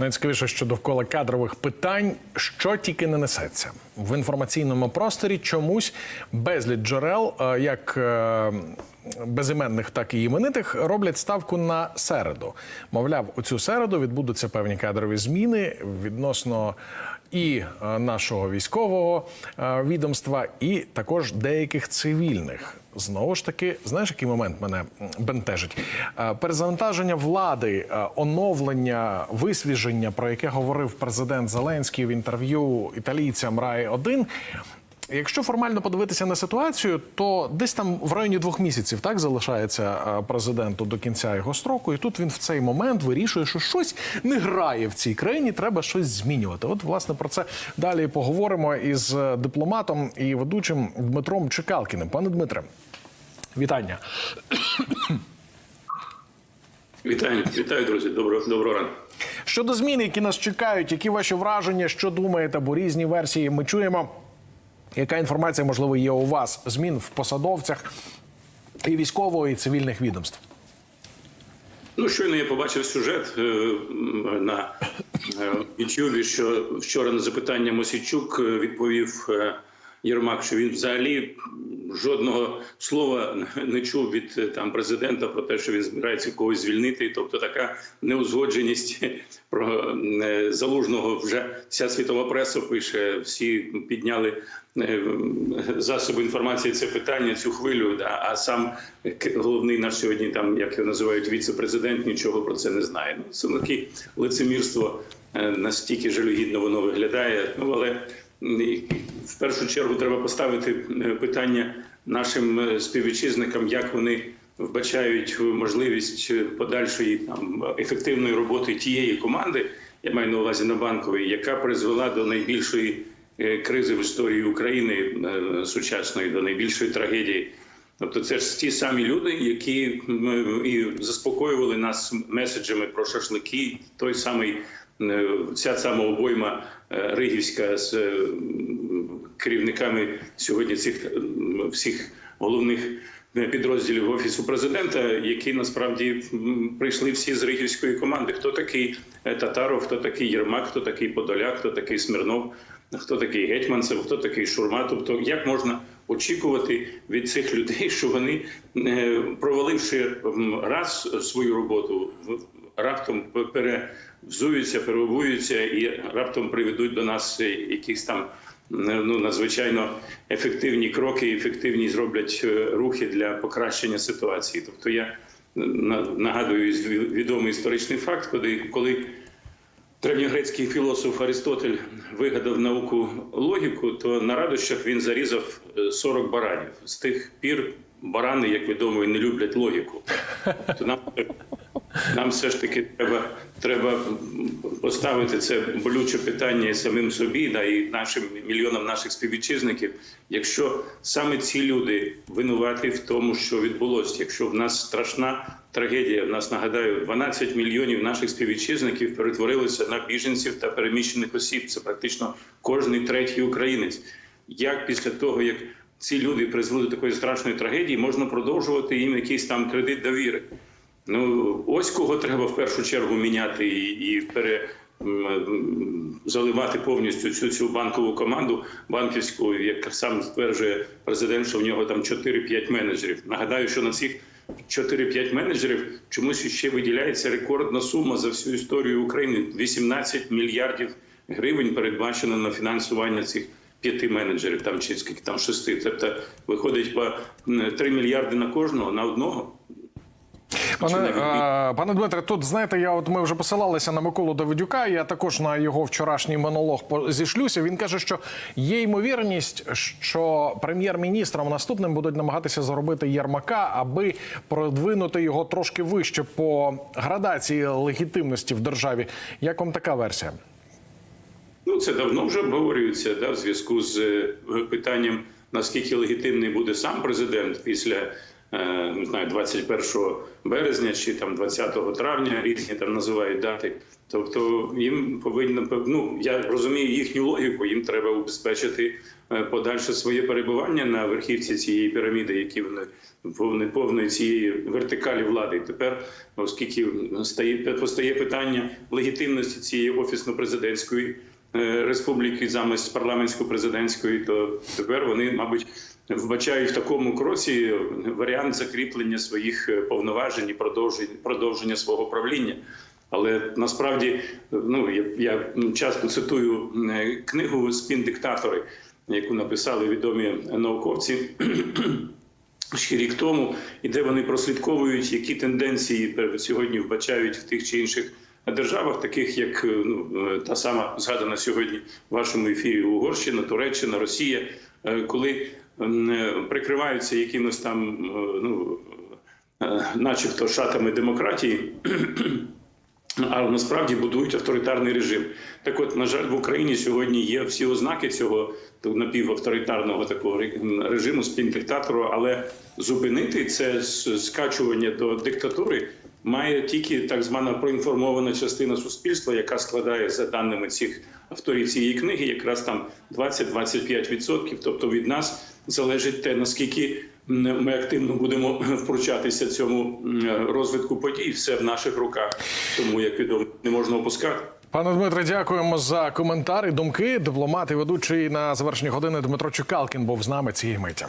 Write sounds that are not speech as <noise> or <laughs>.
Найцікавіше, що довкола кадрових питань, що тільки не несеться в інформаційному просторі. Чомусь безліч джерел, е, як е, безіменних, так і іменитих, роблять ставку на середу. Мовляв, у цю середу відбудуться певні кадрові зміни відносно і е, нашого військового е, відомства, і також деяких цивільних. Знову ж таки, знаєш, який момент мене бентежить? Е, Перезавантаження влади, оновлення, висвіження, про яке говорив президент Зеленський в інтерв'ю італійцям Рай 1 Якщо формально подивитися на ситуацію, то десь там в районі двох місяців так залишається е, президенту до кінця його строку, і тут він в цей момент вирішує, що щось не грає в цій країні, треба щось змінювати. От власне про це далі поговоримо із е, дипломатом і ведучим Дмитром Чекалкіним. Пане Дмитре, вітання. Вітаю, вітаю, друзі. Доброго доброго ранку. Щодо змін, які нас чекають, які ваші враження, що думаєте, бо різні версії ми чуємо. Яка інформація можливо є у вас? Змін в посадовцях і військового, і цивільних відомств? Ну, щойно я побачив сюжет е, на е, Ютубі, що вчора на запитання Мосійчук е, відповів Єрмак, що він взагалі жодного слова не чув від е, там президента про те, що він збирається когось звільнити. Тобто така неузгодженість про е, залужного вже вся світова преса пише. Всі підняли е, засоби інформації це питання, цю хвилю. А сам головний наш сьогодні, там як його називають, віце-президент, нічого про це не знає. Ну це таке лицемірство е, настільки жалюгідно воно виглядає. Ну але в першу чергу треба поставити е, питання нашим е, співвітчизникам, як вони вбачають можливість подальшої там ефективної роботи тієї команди. Я маю на увазі на банковій, яка призвела до найбільшої е, кризи в історії України е, сучасної, до найбільшої трагедії. Тобто, це ж ті самі люди, які і заспокоювали нас меседжами про шашлики, той самий е, ця сама обойма е, ригівська з е, керівниками сьогодні цих всіх головних е, підрозділів офісу президента, які насправді прийшли всі з ригівської команди. Хто такий е, Татаров, хто такий Єрмак, хто такий Подоляк, хто такий Смірнов, хто такий Гетьманцев, хто такий Шурма. Тобто, як можна очікувати від цих людей, <laughs> що вони, е, проваливши раз свою роботу, раптом перевзуються, переобуються і раптом приведуть до нас е, якісь там ну надзвичайно ефективні кроки, ефективні зроблять е, рухи для покращення ситуації. Тобто я нагадую відомий історичний факт, коли коли древньогрецький філософ Аристотель вигадав науку логіку, то на радощах він зарізав е, 40 баранів. З тих пір барани, як відомо, не люблять логіку. Тобто нам, нам все ж таки треба, треба поставити це болюче питання і самим собі, да, і нашим мільйонам наших співвітчизників. Якщо саме ці люди винуваті в тому, що відбулося, якщо в нас страшна трагедія, в нас нагадаю, 12 мільйонів наших співвітчизників перетворилися на біженців та переміщених осіб. Це практично кожний третій українець. Як після того, як ці люди призвели до такої страшної трагедії, можна продовжувати їм якийсь там кредит довіри? Ну ось кого треба в першу чергу міняти і, і пере. Заливати повністю цю цю банкову команду банківську, як сам стверджує президент, що в нього там 4-5 менеджерів. Нагадаю, що на цих 4-5 менеджерів чомусь ще виділяється рекордна сума за всю історію України 18 мільярдів гривень передбачено на фінансування цих п'яти менеджерів, там чи скільки там шести. Тобто виходить по м, 3 мільярди на кожного на одного. Пане, е, пане Дмитре, тут знаєте, я от ми вже посилалися на Миколу Давидюка. Я також на його вчорашній монолог зішлюся. Він каже, що є ймовірність, що прем'єр-міністром наступним будуть намагатися заробити Єрмака, аби продвинути його трошки вище по градації легітимності в державі. Як вам така версія? Ну це давно вже обговорюється да, в зв'язку з е, питанням наскільки легітимний буде сам президент після не знаю 21 березня чи там 20 травня, різні там називають дати. Тобто їм повинно ну я розумію їхню логіку. Їм треба убезпечити е, подальше своє перебування на верхівці цієї піраміди, які вони повної, повної цієї вертикалі влади. Тепер, оскільки стає постає питання легітимності цієї офісно-президентської е, республіки замість парламентсько-президентської, то тепер вони, мабуть, вбачають в такому кроці варіант закріплення своїх е, повноважень і продовження, продовження свого правління. Але насправді, ну я, я часто цитую е, книгу Спін-диктатори, яку написали відомі науковці <clears throat> ще рік тому, і де вони прослідковують, які тенденції е, сьогодні вбачають в тих чи інших державах, таких як е, ну, е, та сама згадана сьогодні в вашому ефірі Угорщина, Туреччина, Росія, е, коли прикриваються якимось там, ну начебто шатами демократії. <clears throat> Але насправді будують авторитарний режим. Так, от, на жаль, в Україні сьогодні є всі ознаки цього напівавторитарного такого режиму спін-диктатору, але зупинити це скачування до диктатури має тільки так звана проінформована частина суспільства, яка складає за даними цих авторів цієї книги, якраз там 20-25%. Тобто від нас залежить те, наскільки ми активно будемо втручатися цьому розвитку подій. Все в наших руках. Тому як відомо, не можна опускати. Пане Дмитре, дякуємо за коментар думки. Дипломат і ведучий на завершенні години Дмитро Чекалкін був з нами цієї миті.